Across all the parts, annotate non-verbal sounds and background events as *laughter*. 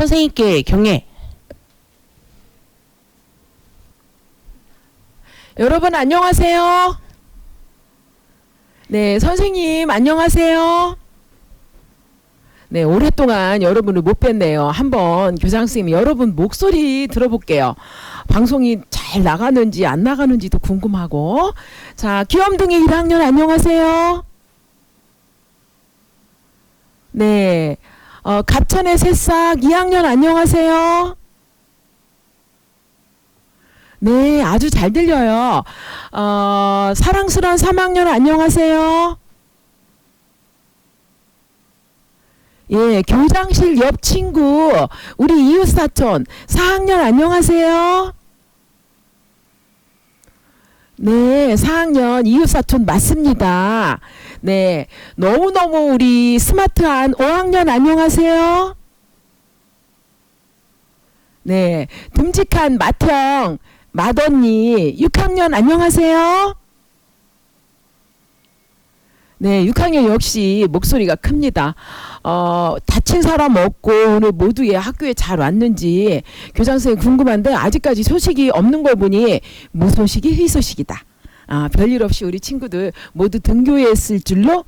선생님께 경례. 여러분 안녕하세요. 네, 선생님 안녕하세요. 네, 오랫동안 여러분을 못 뵀네요. 한번 교장 선생님 여러분 목소리 들어볼게요. 방송이 잘 나가는지 안 나가는지도 궁금하고. 자, 귀염둥이 1학년 안녕하세요. 네. 어, 갑천의 새싹 2학년 안녕하세요. 네, 아주 잘 들려요. 어, 사랑스러운 3학년 안녕하세요. 예, 교장실 옆 친구, 우리 이웃사촌 4학년 안녕하세요. 네, 4학년 이웃사촌 맞습니다. 네, 너무너무 우리 스마트한 5학년 안녕하세요. 네, 듬직한 맏형 맏언니 6학년 안녕하세요. 네, 6학년 역시 목소리가 큽니다. 어, 다친 사람 없고 오늘 모두의 학교에 잘 왔는지 교장 선생님 궁금한데 아직까지 소식이 없는 걸 보니 무소식이 희소식이다. 아, 별일 없이 우리 친구들 모두 등교했을 줄로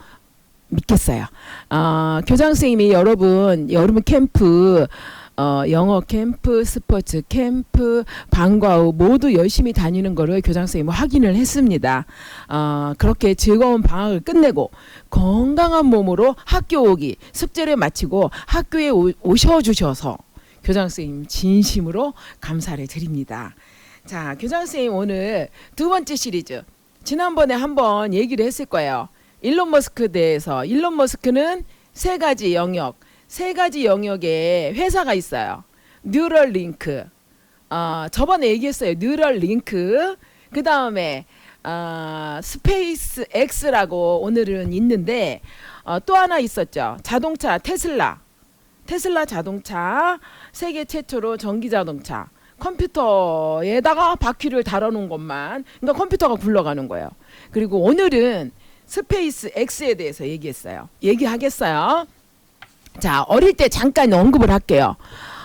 믿겠어요. 어, 교장 선생님이 여러분 여러분 캠프 어, 영어 캠프, 스포츠 캠프, 방과 후 모두 열심히 다니는 거를 교장 선생님 확인을 했습니다. 어, 그렇게 즐거운 방학을 끝내고 건강한 몸으로 학교 오기, 숙제를 마치고 학교에 오, 오셔 주셔서 교장 선생님 진심으로 감사를 드립니다. 자, 교장 선생님 오늘 두 번째 시리즈 지난번에 한번 얘기를 했을 거예요. 일론 머스크 대해서 일론 머스크는 세 가지 영역 세 가지 영역에 회사가 있어요. 뉴럴 링크. 어, 저번에 얘기했어요. 뉴럴 링크. 그 다음에 어, 스페이스 X라고 오늘은 있는데 어, 또 하나 있었죠. 자동차 테슬라. 테슬라 자동차 세계 최초로 전기 자동차. 컴퓨터에다가 바퀴를 달아놓은 것만 그러니까 컴퓨터가 굴러가는 거예요. 그리고 오늘은 스페이스 X에 대해서 얘기했어요. 얘기하겠어요. 자, 어릴 때 잠깐 언급을 할게요.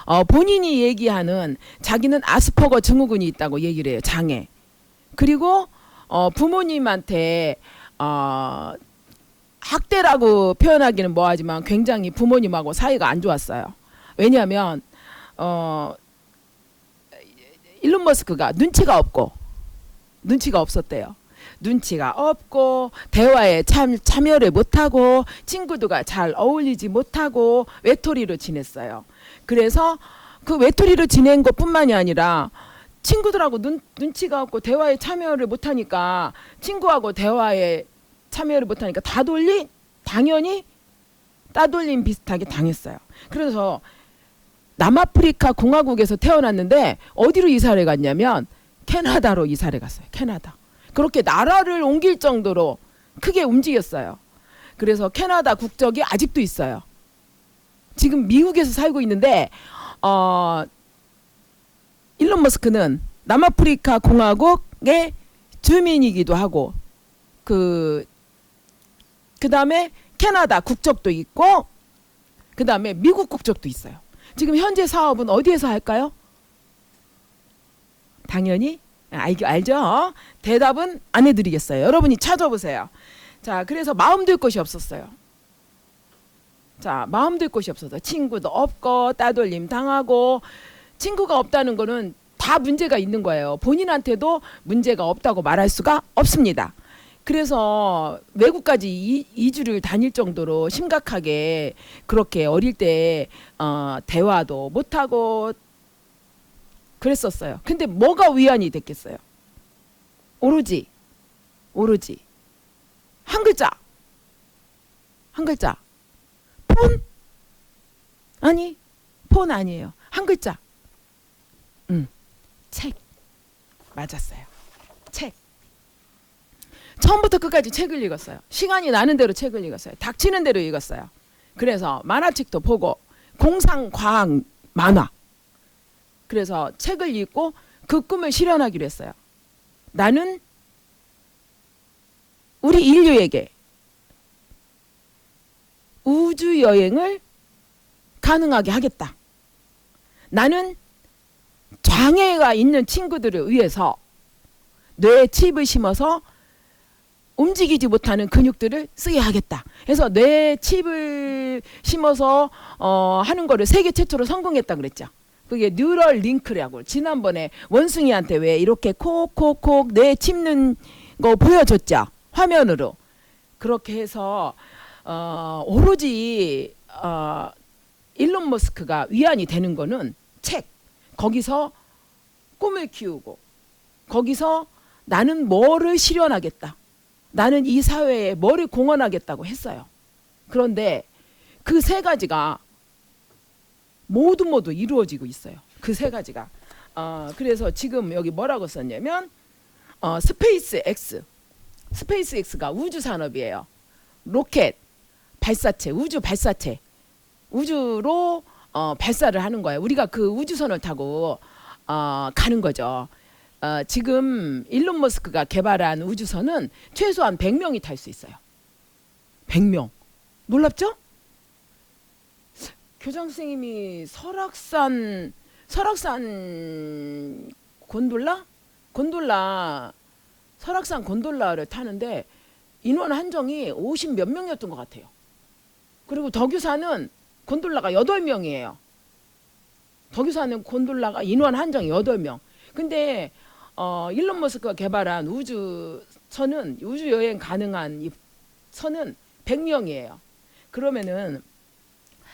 어, 본인이 얘기하는 자기는 아스퍼거 증후군이 있다고 얘기를 해요. 장애. 그리고 어, 부모님한테 어, 학대라고 표현하기는 뭐하지만 굉장히 부모님하고 사이가 안 좋았어요. 왜냐하면 어, 일론 머스크가 눈치가 없고 눈치가 없었대요. 눈치가 없고 대화에 참 참여를 못하고 친구들과 잘 어울리지 못하고 외톨이로 지냈어요. 그래서 그 외톨이로 지낸 것뿐만이 아니라 친구들하고 눈, 눈치가 없고 대화에 참여를 못하니까 친구하고 대화에 참여를 못하니까 다돌리 당연히 따돌림 비슷하게 당했어요. 그래서 남아프리카 공화국에서 태어났는데 어디로 이사를 갔냐면 캐나다로 이사를 갔어요. 캐나다. 그렇게 나라를 옮길 정도로 크게 움직였어요. 그래서 캐나다 국적이 아직도 있어요. 지금 미국에서 살고 있는데 어, 일론 머스크는 남아프리카 공화국의 주민이기도 하고 그 그다음에 캐나다 국적도 있고 그다음에 미국 국적도 있어요. 지금 현재 사업은 어디에서 할까요? 당연히 알, 알죠? 대답은 안 해드리겠어요. 여러분이 찾아보세요. 자, 그래서 마음 둘 곳이 없었어요. 자, 마음 둘 곳이 없어서 친구도 없고 따돌림 당하고 친구가 없다는 거는 다 문제가 있는 거예요. 본인한테도 문제가 없다고 말할 수가 없습니다. 그래서 외국까지 이, 이주를 다닐 정도로 심각하게 그렇게 어릴 때 어, 대화도 못하고 그랬었어요. 근데 뭐가 위안이 됐겠어요? 오로지 오로지. 한 글자. 한 글자. 폰? 아니 폰 아니에요. 한 글자. 음 책. 맞았어요. 책. 처음부터 끝까지 책을 읽었어요. 시간이 나는 대로 책을 읽었어요. 닥치는 대로 읽었어요. 그래서 만화책도 보고 공상 과학 만화 그래서 책을 읽고 그 꿈을 실현하기로 했어요. 나는 우리 인류에게 우주 여행을 가능하게 하겠다. 나는 장애가 있는 친구들을 위해서 뇌에 칩을 심어서 움직이지 못하는 근육들을 쓰게 하겠다. 그래서 뇌에 칩을 심어서 어, 하는 거를 세계 최초로 성공했다 그랬죠. 그게 뉴럴 링크라고 지난번에 원숭이한테 왜 이렇게 콕콕콕 뇌에 칩는 거 보여줬죠. 화면으로. 그렇게 해서 어, 오로지 어, 일론 머스크가 위안이 되는 거는 책 거기서 꿈을 키우고 거기서 나는 뭐를 실현하겠다. 나는 이 사회에 뭐를 공헌하겠다고 했어요. 그런데 그 세 가지가 모두 모두 이루어지고 있어요. 그 세 가지가. 어, 그래서 지금 여기 뭐라고 썼냐면 어, 스페이스 X. 스페이스 X가 우주 산업이에요. 로켓, 발사체, 우주 발사체. 우주로 어, 발사를 하는 거예요. 우리가 그 우주선을 타고 어, 가는 거죠. 어, 지금 일론 머스크가 개발한 우주선은 최소한 100명이 탈 수 있어요. 100명. 놀랍죠? 교장 선생님이 설악산 설악산 곤돌라? 곤돌라 설악산 곤돌라를 타는데 인원 한정이 50 몇 명이었던 것 같아요. 그리고 덕유사는 곤돌라가 8명이에요. 덕유사는 곤돌라가 인원 한정이 8명. 근데 어, 일론 머스크가 개발한 우주선은 우주 여행 가능한 이 선은 100명이에요. 그러면은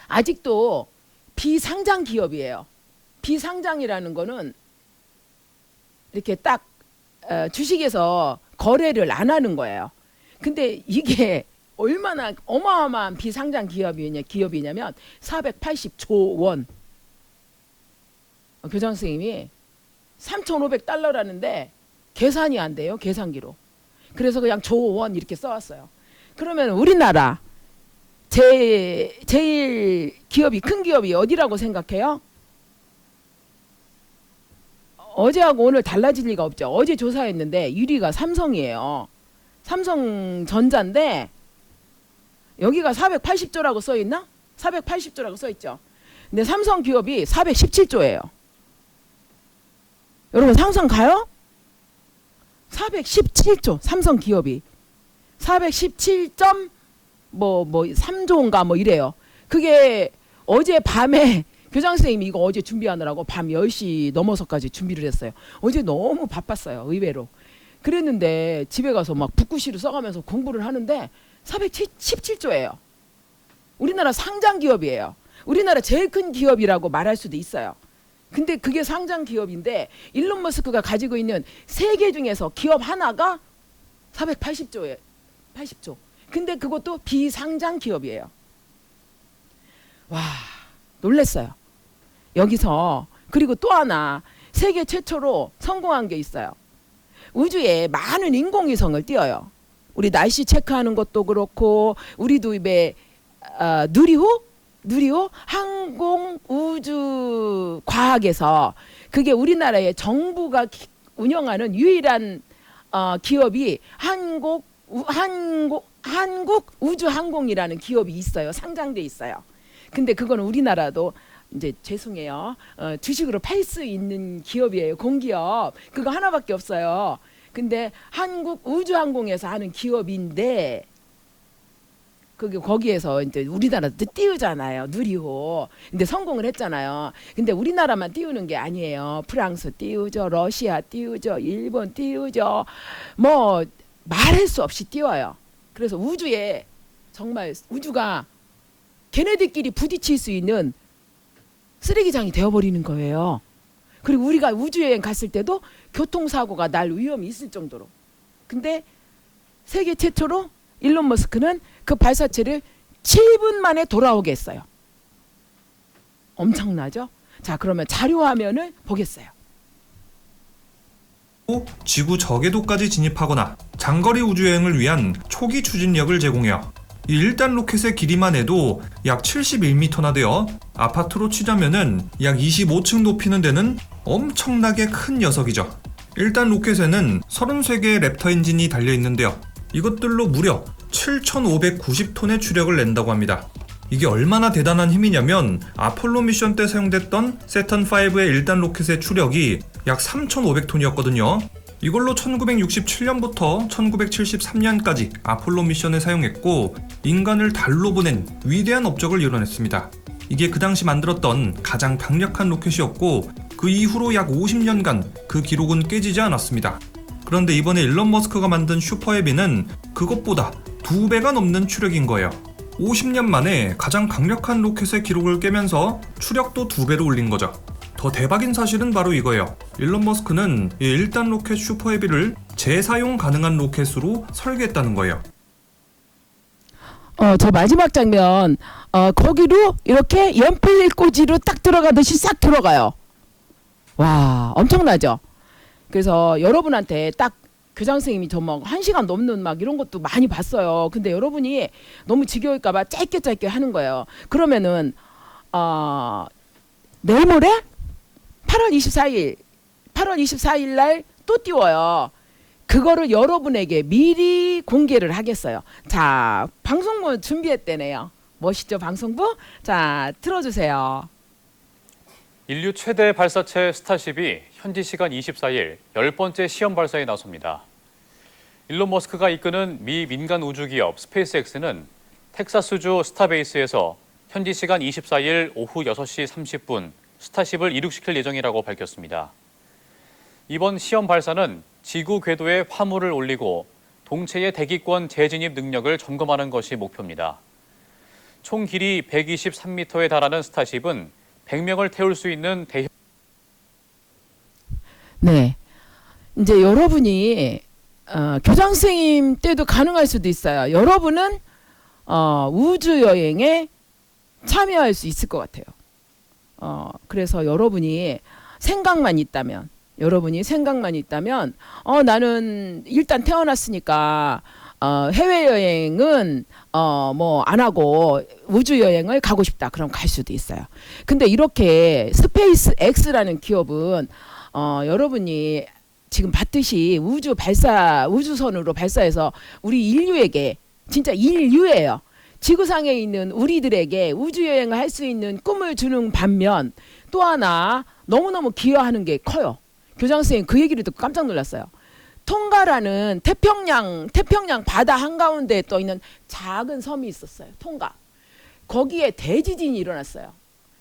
아직도 비상장 기업이에요. 비상장이라는 거는 이렇게 딱 어, 주식에서 거래를 안 하는 거예요. 근데 이게 얼마나 어마어마한 비상장 기업이냐 기업이냐면 480조 원. 어, 교장 선생님이 3,500달러라는데 계산이 안 돼요. 계산기로. 그래서 그냥 조원 이렇게 써왔어요. 그러면 우리나라 제, 제일 기업이 큰 기업이 어디라고 생각해요? 어제하고 오늘 달라질 리가 없죠. 어제 조사했는데 1위가 삼성이에요. 삼성전자인데 여기가 480조라고 써 있나? 480조라고 써 있죠. 근데 삼성 기업이 417조예요. 여러분 상상 가요? 417조 삼성 기업이 417점 뭐 뭐 3조인가 뭐 이래요. 그게 어제 밤에 *laughs* 교장 선생님이 이거 어제 준비하느라고 밤 10시 넘어서까지 준비를 했어요. 어제 너무 바빴어요. 의외로. 그랬는데 집에 가서 막 붓구시를 써가면서 공부를 하는데 417조예요. 우리나라 상장 기업이에요. 우리나라 제일 큰 기업이라고 말할 수도 있어요. 근데 그게 상장 기업인데 일론 머스크가 가지고 있는 세 개 중에서 기업 하나가 480조에 80조. 근데 그것도 비상장 기업이에요. 와, 놀랬어요. 여기서 그리고 또 하나 세계 최초로 성공한 게 있어요. 우주에 많은 인공위성을 띄어요. 우리 날씨 체크하는 것도 그렇고 우리도 왜 어, 누리호 누리호 항공 우주 과학에서 그게 우리나라의 정부가 기- 운영하는 유일한 어, 기업이 한국 우- 한국 한국 우주항공이라는 기업이 있어요. 상장돼 있어요. 근데 그거는 우리나라도 이제 죄송해요. 어, 주식으로 팔 수 있는 기업이에요. 공기업. 그거 하나밖에 없어요. 근데 한국 우주항공에서 하는 기업인데 그게 거기에서 이제 우리나라도 띄우잖아요. 누리호. 근데 성공을 했잖아요. 근데 우리나라만 띄우는 게 아니에요. 프랑스 띄우죠. 러시아 띄우죠. 일본 띄우죠. 뭐 말할 수 없이 띄워요. 그래서 우주에 정말 우주가 걔네들끼리 부딪힐 수 있는 쓰레기장이 되어버리는 거예요. 그리고 우리가 우주여행 갔을 때도 교통사고가 날 위험이 있을 정도로. 근데 세계 최초로 일론 머스크는 그 발사체를 7분 만에 돌아오게 했어요. 엄청나죠? 자, 그러면 자료 화면을 보겠어요. 또 지구 저궤도까지 진입하거나 장거리 우주여행을 위한 초기 추진력을 제공해요. 이 1단 로켓의 길이만 해도 약 71m나 되어 아파트로 치자면은 약 25층 높이는 되는 엄청나게 큰 녀석이죠. 1단 로켓에는 33개의 랩터 엔진이 달려 있는데요. 이것들로 무려 7,590톤의 추력을 낸다고 합니다. 이게 얼마나 대단한 힘이냐면 아폴로 미션 때 사용됐던 세턴 5의 1단 로켓의 추력이 약 3,500톤이었거든요. 이걸로 1967년부터 1973년까지 아폴로 미션을 사용했고 인간을 달로 보낸 위대한 업적을 이뤄냈습니다. 이게 그 당시 만들었던 가장 강력한 로켓이었고 그 이후로 약 50년간 그 기록은 깨지지 않았습니다. 그런데 이번에 일론 머스크가 만든 슈퍼헤비는 그것보다 두 배가 넘는 추력인 거예요. 50년 만에 가장 강력한 로켓의 기록을 깨면서 추력도 두 배로 올린 거죠. 더 대박인 사실은 바로 이거예요. 일론 머스크는 이 1단 로켓 슈퍼 헤비를 재사용 가능한 로켓으로 설계했다는 거예요. 어, 저 마지막 장면, 어, 거기로 이렇게 연필 꽂이로 딱 들어가듯이 싹 들어가요. 와, 엄청나죠? 그래서 여러분한테 딱 교장 선생님이 저 막 한 시간 넘는 막 이런 것도 많이 봤어요. 근데 여러분이 너무 지겨울까봐 짧게 짧게 하는 거예요. 그러면은, 어, 내일 모레? 8월 24일, 8월 24일 날 또 띄워요. 그거를 여러분에게 미리 공개를 하겠어요. 자, 방송부 준비했대네요. 멋있죠, 방송부? 자, 틀어주세요. 인류 최대 발사체 스타쉽이 현지 시간 24일 열 번째 시험 발사에 나섭니다. 일론 머스크가 이끄는 미 민간 우주 기업 스페이스X는 텍사스주 스타베이스에서 현지 시간 24일 오후 6시 30분 스타쉽을 이륙시킬 예정이라고 밝혔습니다. 이번 시험 발사는 지구 궤도에 화물을 올리고 동체의 대기권 재진입 능력을 점검하는 것이 목표입니다. 총 길이 123m에 달하는 스타쉽은 100명을 태울 수 있는 대형 네. 이제 여러분이 어, 교장 선생님 때도 가능할 수도 있어요. 여러분은 어, 우주 여행에 참여할 수 있을 것 같아요. 어, 그래서 여러분이 생각만 있다면, 여러분이 생각만 있다면, 어, 나는 일단 태어났으니까 어, 해외 여행은 어, 뭐 안 하고 우주 여행을 가고 싶다. 그럼 갈 수도 있어요. 근데 이렇게 스페이스 X라는 기업은 어, 여러분이 지금 봤듯이 우주 발사 우주선으로 발사해서 우리 인류에게 진짜 인류예요. 지구상에 있는 우리들에게 우주 여행을 할 수 있는 꿈을 주는 반면 또 하나 너무너무 기여하는 게 커요. 교장 선생님 그 얘기를 듣고 깜짝 놀랐어요. 통가라는 태평양 태평양 바다 한가운데에 떠 있는 작은 섬이 있었어요. 통가. 거기에 대지진이 일어났어요.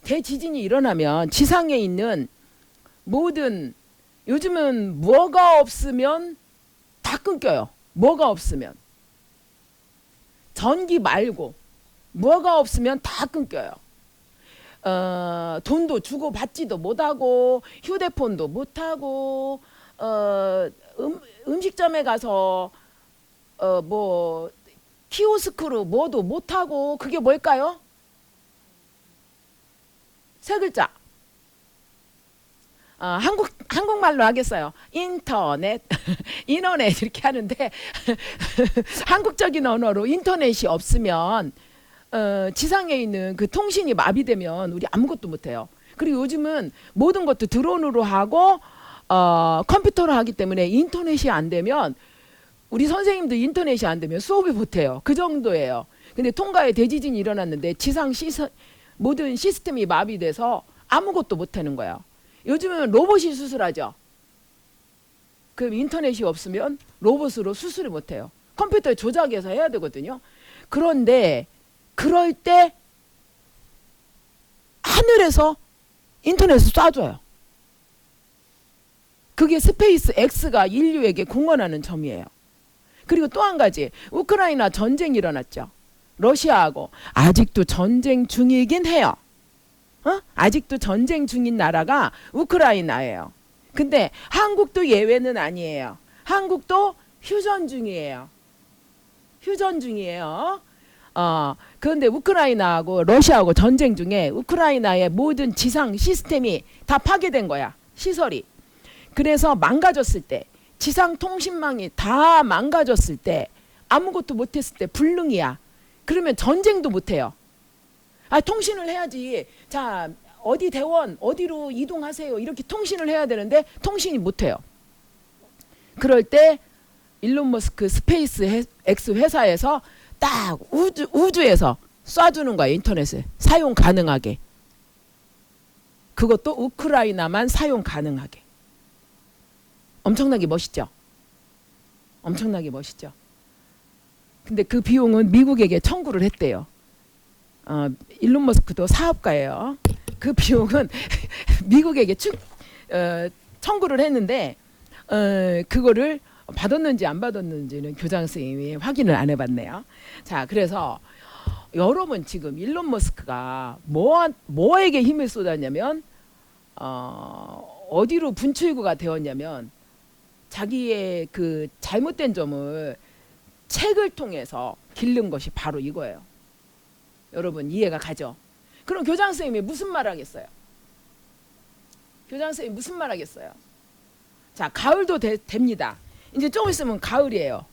대지진이 일어나면 지상에 있는 모든 요즘은 뭐가 없으면 다 끊겨요. 뭐가 없으면 전기 말고 뭐가 없으면 다 끊겨요. 어, 돈도 주고 받지도 못하고 휴대폰도 못하고 어, 음, 음식점에 가서 어, 뭐 키오스크로 뭐도 못하고 그게 뭘까요? 세 글자. 어, 한국 한국말로 하겠어요. 인터넷, *laughs* 인터넷 이렇게 하는데 *laughs* 한국적인 언어로 인터넷이 없으면 어, 지상에 있는 그 통신이 마비되면 우리 아무것도 못해요. 그리고 요즘은 모든 것도 드론으로 하고 어, 컴퓨터로 하기 때문에 인터넷이 안 되면 우리 선생님도 인터넷이 안 되면 수업을 못해요. 그 정도예요. 근데 통가에 대지진이 일어났는데 지상 시스, 모든 시스템이 마비돼서 아무것도 못하는 거예요. 요즘은 로봇이 수술하죠. 그럼 인터넷이 없으면 로봇으로 수술을 못해요. 컴퓨터에 조작해서 해야 되거든요. 그런데 그럴 때 하늘에서 인터넷을 쏴줘요. 그게 스페이스 X가 인류에게 공헌하는 점이에요. 그리고 또 한 가지 우크라이나 전쟁이 일어났죠. 러시아하고 아직도 전쟁 중이긴 해요. 어? 아직도 전쟁 중인 나라가 우크라이나예요. 근데 한국도 예외는 아니에요. 한국도 휴전 중이에요. 휴전 중이에요. 어, 그런데 우크라이나하고 러시아하고 전쟁 중에 우크라이나의 모든 지상 시스템이 다 파괴된 거야. 시설이. 그래서 망가졌을 때 지상 통신망이 다 망가졌을 때 아무것도 못했을 때 불능이야. 그러면 전쟁도 못해요. 아 통신을 해야지. 자 어디 대원 어디로 이동하세요. 이렇게 통신을 해야 되는데 통신이 못해요. 그럴 때 일론 머스크 스페이스 X 회사에서 딱 우주 우주에서 쏴주는 거야 인터넷에 사용 가능하게. 그것도 우크라이나만 사용 가능하게. 엄청나게 멋있죠. 엄청나게 멋있죠. 근데 그 비용은 미국에게 청구를 했대요. 어, 일론 머스크도 사업가예요. 그 비용은 *laughs* 미국에게 축, 어, 청구를 했는데 어, 그거를 받았는지 안 받았는지는 교장 선생님이 확인을 안 해봤네요. 자, 그래서 여러분 지금 일론 머스크가 뭐 뭐에게 힘을 쏟았냐면 어, 어디로 분출구가 되었냐면 자기의 그 잘못된 점을 책을 통해서 기른 것이 바로 이거예요. 여러분 이해가 가죠? 그럼 교장 선생님이 무슨 말 하겠어요? 교장 선생님 무슨 말 하겠어요? 자, 가을도 되, 됩니다. 이제 좀 있으면 가을이에요.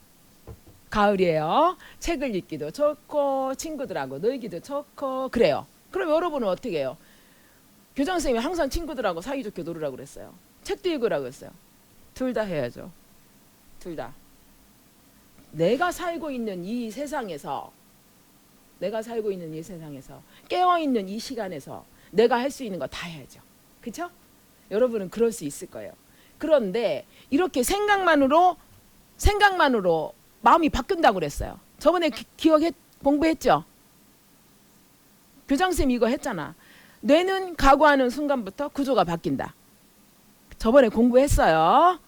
가을이에요. 책을 읽기도 좋고 친구들하고 놀기도 좋고 그래요. 그럼 여러분은 어떻게 해요? 교장 선생님이 항상 친구들하고 사이좋게 놀으라고 그랬어요. 책도 읽으라고 했어요. 둘 다 해야죠. 둘 다. 내가 살고 있는 이 세상에서 내가 살고 있는 이 세상에서 깨어 있는 이 시간에서 내가 할 수 있는 거 다 해야죠. 그렇죠? 여러분은 그럴 수 있을 거예요. 그런데 이렇게 생각만으로 생각만으로 마음이 바뀐다고 그랬어요. 저번에 기, 기억해 공부했죠? 교장 쌤 이거 했잖아. 뇌는 각오하는 순간부터 구조가 바뀐다. 저번에 공부했어요.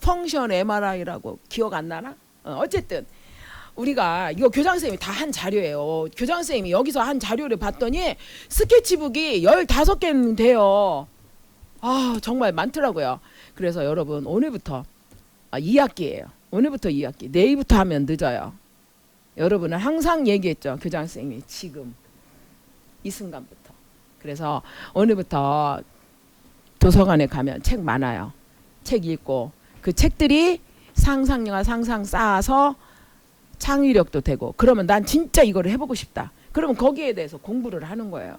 펑션 MRI라고 기억 안 나나? 어, 어쨌든 우리가 이거 교장 선생님이 다 한 자료예요. 교장 선생님이 여기서 한 자료를 봤더니 스케치북이 15개는 돼요. 아, 정말 많더라고요. 그래서 여러분 오늘부터 아, 2학기예요. 오늘부터 2학기. 내일부터 하면 늦어요. 여러분은 항상 얘기했죠. 교장 선생님이 지금 이 순간부터. 그래서 오늘부터 도서관에 가면 책 많아요. 책 읽고 그 책들이 상상력과 상상 쌓아서 창의력도 되고 그러면 난 진짜 이거를 해보고 싶다. 그러면 거기에 대해서 공부를 하는 거예요.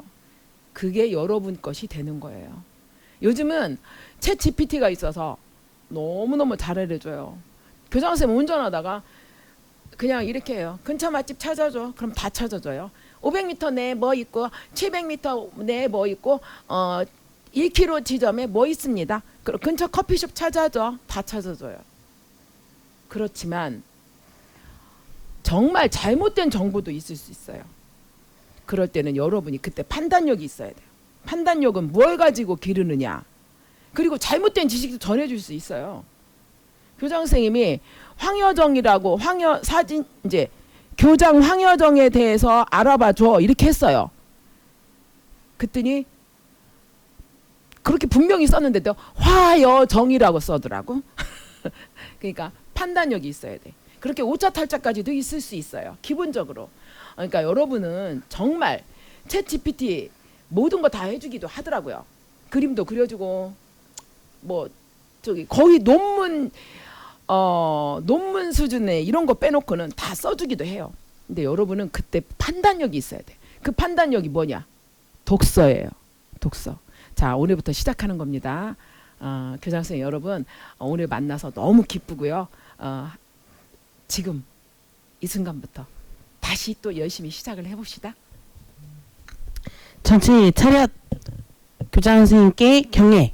그게 여러분 것이 되는 거예요. 요즘은 챗 GPT가 있어서 너무너무 잘 알려줘요. 교장 선생님 운전하다가 그냥 이렇게 해요. 근처 맛집 찾아줘. 그럼 다 찾아줘요. 500m 내에 뭐 있고 700m 내에 뭐 있고 어 1km 지점에 뭐 있습니다. 그럼 근처 커피숍 찾아줘. 다 찾아줘요. 그렇지만 정말 잘못된 정보도 있을 수 있어요. 그럴 때는 여러분이 그때 판단력이 있어야 돼요. 판단력은 뭘 가지고 기르느냐. 그리고 잘못된 지식도 전해줄 수 있어요. 교장 선생님이 황여정이라고 황여 사진 이제 교장 황여정에 대해서 알아봐 줘 이렇게 했어요. 그랬더니 그렇게 분명히 썼는데도 화여정이라고 써더라고. *laughs* 그러니까 판단력이 있어야 돼. 그렇게 오차 탈자까지도 있을 수 있어요. 기본적으로. 그러니까 여러분은 정말 챗 GPT 모든 거 다 해주기도 하더라고요. 그림도 그려주고 뭐 저기 거의 논문 어 논문 수준의 이런 거 빼놓고는 다 써주기도 해요. 근데 여러분은 그때 판단력이 있어야 돼. 그 판단력이 뭐냐? 독서예요. 독서. 자 오늘부터 시작하는 겁니다. 어, 교장 선생 여러분 어, 오늘 만나서 너무 기쁘고요. 어, 지금 이 순간부터 다시 또 열심히 시작을 해봅시다. 전체 차렷 교장 선생님께 경례